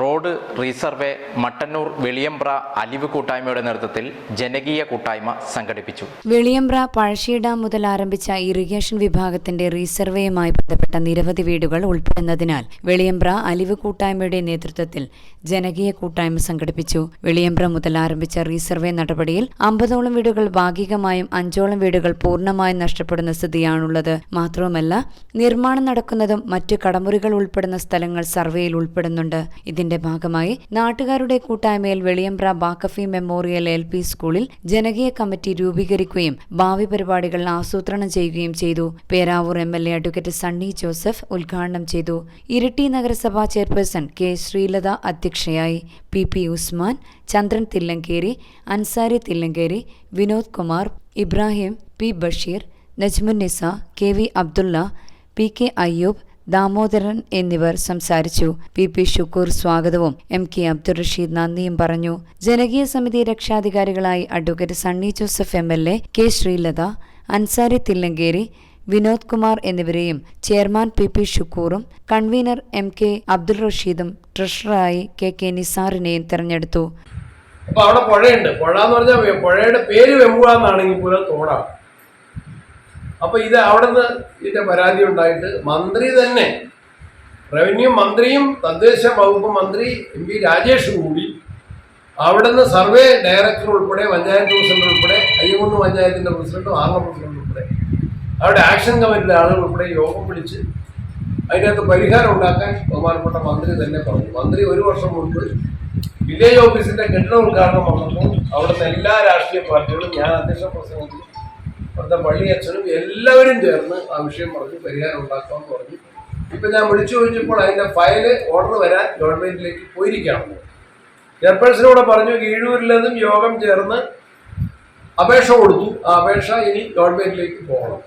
Road resurvey Mattannur Veliyambra അലിവ് കൂട്ടായ്മയുടെ നേതൃത്വത്തിൽ ജനകീയ കൂട്ടായ്മ സംഘടിപ്പിച്ചു. വെളിയമ്പ്ര പഴശ്ശി ഡാം മുതൽ ആരംഭിച്ച ഇറിഗേഷൻ വിഭാഗത്തിന്റെ റീസർവേയുമായി ബന്ധപ്പെട്ട നിരവധി വീടുകൾ ഉൾപ്പെടുന്നതിനാൽ വെളിയമ്പ്ര അലിവ് കൂട്ടായ്മയുടെ നേതൃത്വത്തിൽ ജനകീയ കൂട്ടായ്മ സംഘടിപ്പിച്ചു. വെളിയമ്പ്ര മുതൽ ആരംഭിച്ച റീസർവേ നടപടിയിൽ അമ്പതോളം വീടുകൾ ഭാഗികമായും അഞ്ചോളം വീടുകൾ പൂർണമായും നഷ്ടപ്പെടുന്ന സ്ഥിതിയാണുള്ളത്. മാത്രവുമല്ല നിർമ്മാണം നടക്കുന്നതും മറ്റു കടമുറികൾ ഉൾപ്പെടുന്ന സ്ഥലങ്ങൾ സർവേയിൽ ഉൾപ്പെടുന്നുണ്ട്. ഇതിന്റെ ഭാഗമായി നാട്ടുകാരുടെ കൂട്ടായ്മയിൽ വെളിയമ്പ്ര ബാക്കഫി മെമ്മോറിയൽ എൽ പി സ്കൂളിൽ ജനകീയ കമ്മിറ്റി രൂപീകരിക്കുകയും ഭാവി പരിപാടികൾ ആസൂത്രണം ചെയ്യുകയും ചെയ്തു. Peravoor M L A advocate Sunny Joseph ഉദ്ഘാടനം ചെയ്തു. ഇരിട്ടി നഗരസഭാ ചെയർപേഴ്സൺ കെ ശ്രീലത അധ്യക്ഷയായി. P P Usman Chandran Thillankeri Ansari Thillankeri Vinod Kumar Ibrahim P Basheer Najmunnisa K V Abdulla P K Ayyub Damodaran എന്നിവർ സംസാരിച്ചു. P P. ഷുക്കൂർ സ്വാഗതവും. M. K. Abdul Rasheed നന്ദിയും പറഞ്ഞു. ജനകീയ സമിതി രക്ഷാധികാരികളായി advocate Sunny Joseph M. L. A K. Sreelatha Ansari Thillankeri Vinod Kumar എന്നിവരെയും chairman P. P. ഷുക്കൂറും convener M. K. Abdul റഷീദും ട്രഷററായി കെ. കെ. നിസാറിനെയും തെരഞ്ഞെടുത്തു. അപ്പൊ അവിടെ പുഴയുണ്ട്. പുഴ എന്ന് പറഞ്ഞാൽ പുഴയുടെ പേര് വെമ്പുക എന്നാണെങ്കിൽ പോലും തോടാണ് അപ്പൊ ഇത് അവിടുന്ന് ഇതിന്റെ പരാതി ഉണ്ടായിട്ട് മന്ത്രി തന്നെ റവന്യൂ മന്ത്രിയും തദ്ദേശ വകുപ്പ് മന്ത്രി എം പി രാജേഷും കൂടി അവിടുന്ന് സർവേ ഡയറക്ടർ ഉൾപ്പെടെ പഞ്ചായത്ത് പ്രസിഡന്റ് ഉൾപ്പെടെ അയ്യകുന്ന് പഞ്ചായത്തിന്റെ പ്രസിഡന്റും ആർമ പ്രസിഡന്റ് ഉൾപ്പെടെ അവിടെ ആക്ഷൻ കമ്മിറ്റിയിലെ ആളുകൾ ഉൾപ്പെടെ യോഗം വിളിച്ച് അതിനകത്ത് പരിഹാരം ഉണ്ടാക്കാൻ ബഹുമാനപ്പെട്ട മന്ത്രി തന്നെ പറഞ്ഞു. മന്ത്രി ഒരു വർഷം മുൻപ് വില്ലേജ് ഓഫീസിന്റെ കെട്ടിട ഉദ്ഘാടനം വന്നപ്പോൾ അവിടുത്തെ എല്ലാ രാഷ്ട്രീയ പാർട്ടികളും ഞാൻ അധ്യക്ഷ പ്രസംഗത്തിൽ അവിടുത്തെ പള്ളി അച്ഛനും എല്ലാവരും ചേർന്ന് ആ വിഷയം പറഞ്ഞു പരിഹാരം ഉണ്ടാക്കാമെന്ന് പറഞ്ഞു. ഇപ്പൊ ഞാൻ വിളിച്ചു ചോദിച്ചപ്പോൾ അതിന്റെ ഫയൽ ഓർഡർ വരാൻ ഗവൺമെന്റിലേക്ക് പോയിരിക്കുകയാണ്. ചെയർപേഴ്സണോട് പറഞ്ഞു കീഴൂരിൽ നിന്നും യോഗം ചേർന്ന് അപേക്ഷ കൊടുത്തു. ആ അപേക്ഷ ഇനി ഗവൺമെന്റിലേക്ക് പോകണം.